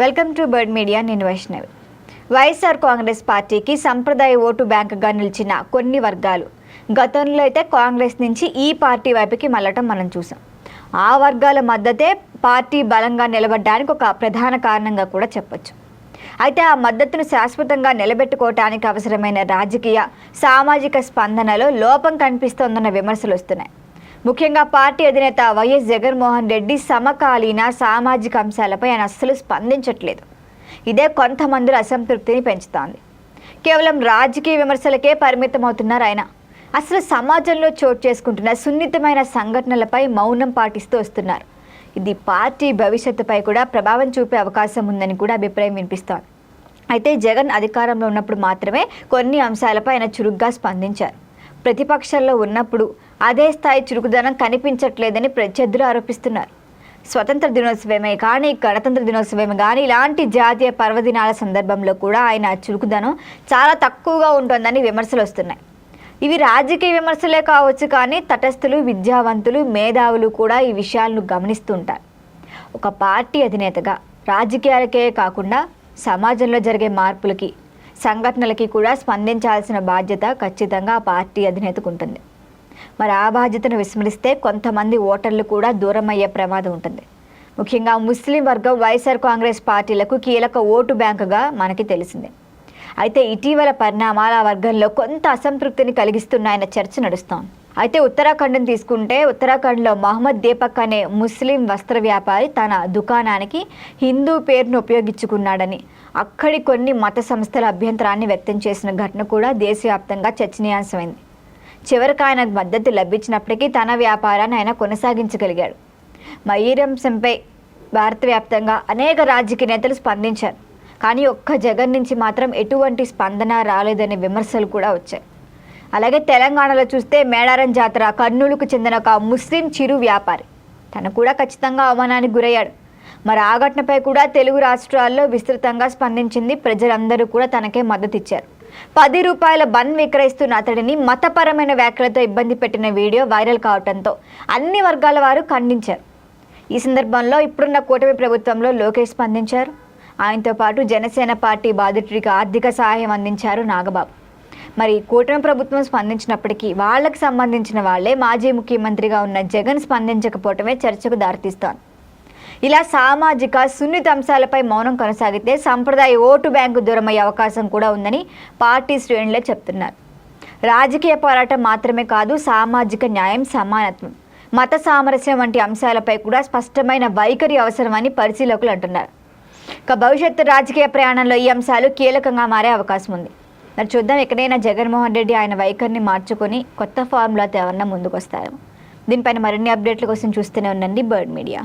Welcome to bird media నేను వైష్ణవి. వైఎస్ఆర్ కాంగ్రెస్ పార్టీకి సంప్రదాయ ఓటు బ్యాంకుగా నిలిచిన కొన్ని వర్గాలు. గతంలో అయితే కాంగ్రెస్ నుంచి ఈ పార్టీ వైపుకి మళ్ళటం మనం చూసాం. ఆ వర్గాల మద్దతే పార్టీ బలంగా నిలబడడానికి ఒక ప్రధాన కారణంగా కూడా చెప్పొచ్చు. అయితే ఆ మద్దతును శాశ్వతంగా నిలబెట్టుకోవటానికి అవసరమైన రాజకీయ సామాజిక స్పందనలో లోపం కనిపిస్తోందన్న విమర్శలు వస్తున్నాయి. ముఖ్యంగా పార్టీ అధినేత వైఎస్ జగన్మోహన్ రెడ్డి సమకాలీన సామాజిక అంశాలపై ఆయన అస్సలు స్పందించట్లేదు. ఇదే కొంతమందిలో అసంతృప్తిని పెంచుతోంది. కేవలం రాజకీయ విమర్శలకే పరిమితమవుతున్నారు ఆయన. అసలు సమాజంలో చోటు చేసుకుంటున్న సున్నితమైన సంఘటనలపై మౌనం పాటిస్తూ వస్తున్నారు. ఇది పార్టీ భవిష్యత్తుపై కూడా ప్రభావం చూపే అవకాశం ఉందని కూడా అభిప్రాయం వినిపిస్తోంది. అయితే జగన్ అధికారంలో ఉన్నప్పుడు మాత్రమే కొన్ని అంశాలపై ఆయన చురుగ్గా స్పందించారు. ప్రతిపక్షంలో ఉన్నప్పుడు అదే స్థాయి చురుకుదనం కనిపించట్లేదని ప్రత్యర్థులు ఆరోపిస్తున్నారు. స్వతంత్ర దినోత్సవమే కానీ గణతంత్ర దినోత్సవమే కానీ ఇలాంటి జాతీయ పర్వదినాల సందర్భంలో కూడా ఆయన చురుకుదనం చాలా తక్కువగా ఉంటుందని విమర్శలు వస్తున్నాయి. ఇవి రాజకీయ విమర్శలే కావచ్చు కానీ తటస్థులు విద్యావంతులు మేధావులు కూడా ఈ విషయాలను గమనిస్తుంటారు. ఒక పార్టీ అధినేతగా రాజకీయాలకే కాకుండా సమాజంలో జరిగే మార్పులకి సంఘటనలకి కూడా స్పందించాల్సిన బాధ్యత ఖచ్చితంగా ఆ పార్టీ అధినేతకు ఉంటుంది. మరి ఆ బాధ్యతను విస్మరిస్తే కొంతమంది ఓటర్లు కూడా దూరం అయ్యే ప్రమాదం ఉంటుంది. ముఖ్యంగా ముస్లిం వర్గం వైఎస్ఆర్ కాంగ్రెస్ పార్టీలకు కీలక ఓటు బ్యాంకుగా మనకి తెలిసిందే. అయితే ఇటీవల పరిణామాల ఆ వర్గంలో కొంత అసంతృప్తిని కలిగిస్తున్నాయన్న చర్చ నడుస్తోంది. అయితే ఉత్తరాఖండ్ని తీసుకుంటే ఉత్తరాఖండ్లో మహమ్మద్ దీపక్ అనే ముస్లిం వస్త్ర వ్యాపారి తన దుకాణానికి హిందూ పేరును ఉపయోగించుకున్నాడని అక్కడి కొన్ని మత సంస్థల అభ్యంతరాన్ని వ్యక్తం చేసిన ఘటన కూడా దేశవ్యాప్తంగా చర్చనీయాంశమైంది. చివరికి ఆయనకు మద్దతు లభించినప్పటికీ తన వ్యాపారాన్ని ఆయన కొనసాగించగలిగాడు. మయూరంశంపై భారత వ్యాప్తంగా అనేక రాజకీయ నేతలు స్పందించారు. కానీ ఒక్క జగన్ నుంచి మాత్రం ఎటువంటి స్పందన రాలేదనే విమర్శలు కూడా వచ్చాయి. అలాగే తెలంగాణలో చూస్తే మేడారం జాతర కర్నూలుకు చెందిన ఒక ముస్లిం చిరు వ్యాపారి. తను కూడా ఖచ్చితంగా అవమానానికి గురయ్యాడు. మరి ఆ ఘటనపై కూడా తెలుగు రాష్ట్రాల్లో విస్తృతంగా స్పందించింది ప్రజలందరూ కూడా తనకే మద్దతు ఇచ్చారు. పది రూపాయల బన్ విక్రయిస్తున్న అతడిని మతపరమైన వ్యాఖ్యలతో ఇబ్బంది పెట్టిన వీడియో వైరల్ కావడంతో అన్ని వర్గాల వారు ఖండించారు. ఈ సందర్భంలో ఇప్పుడున్న కూటమి ప్రభుత్వంలో లోకేష్ స్పందించారు. ఆయనతో పాటు జనసేన పార్టీ బాధితుడికి ఆర్థిక సహాయం అందించారు నాగబాబు. మరి కూటమి ప్రభుత్వం స్పందించినప్పటికీ వాళ్ళకు సంబంధించిన వాళ్ళే మాజీ ముఖ్యమంత్రిగా ఉన్న జగన్ స్పందించకపోవటమే చర్చకు దారితీస్తోంది. ఇలా సామాజిక సున్నిత అంశాలపై మౌనం కొనసాగితే సంప్రదాయ ఓటు బ్యాంకు దూరమయ్యే అవకాశం కూడా ఉందని పార్టీ శ్రేణులే చెప్తున్నారు. రాజకీయ పోరాటం మాత్రమే కాదు సామాజిక న్యాయం సమానత్వం మత సామరస్యం వంటి అంశాలపై కూడా స్పష్టమైన వైఖరి అవసరమని పరిశీలకులు అంటున్నారు. ఇక భవిష్యత్తు రాజకీయ ప్రయాణంలో ఈ అంశాలు కీలకంగా మారే అవకాశం ఉంది. మరి చూద్దాం ఎక్కడైనా జగన్మోహన్ రెడ్డి ఆయన వైఖరిని మార్చుకొని కొత్త ఫార్ములాతో ఎవరన్నా ముందుకు వస్తారు దీనిపైన మరిన్ని అప్డేట్ల కోసం చూస్తూనే ఉండండి బర్డ్ మీడియా.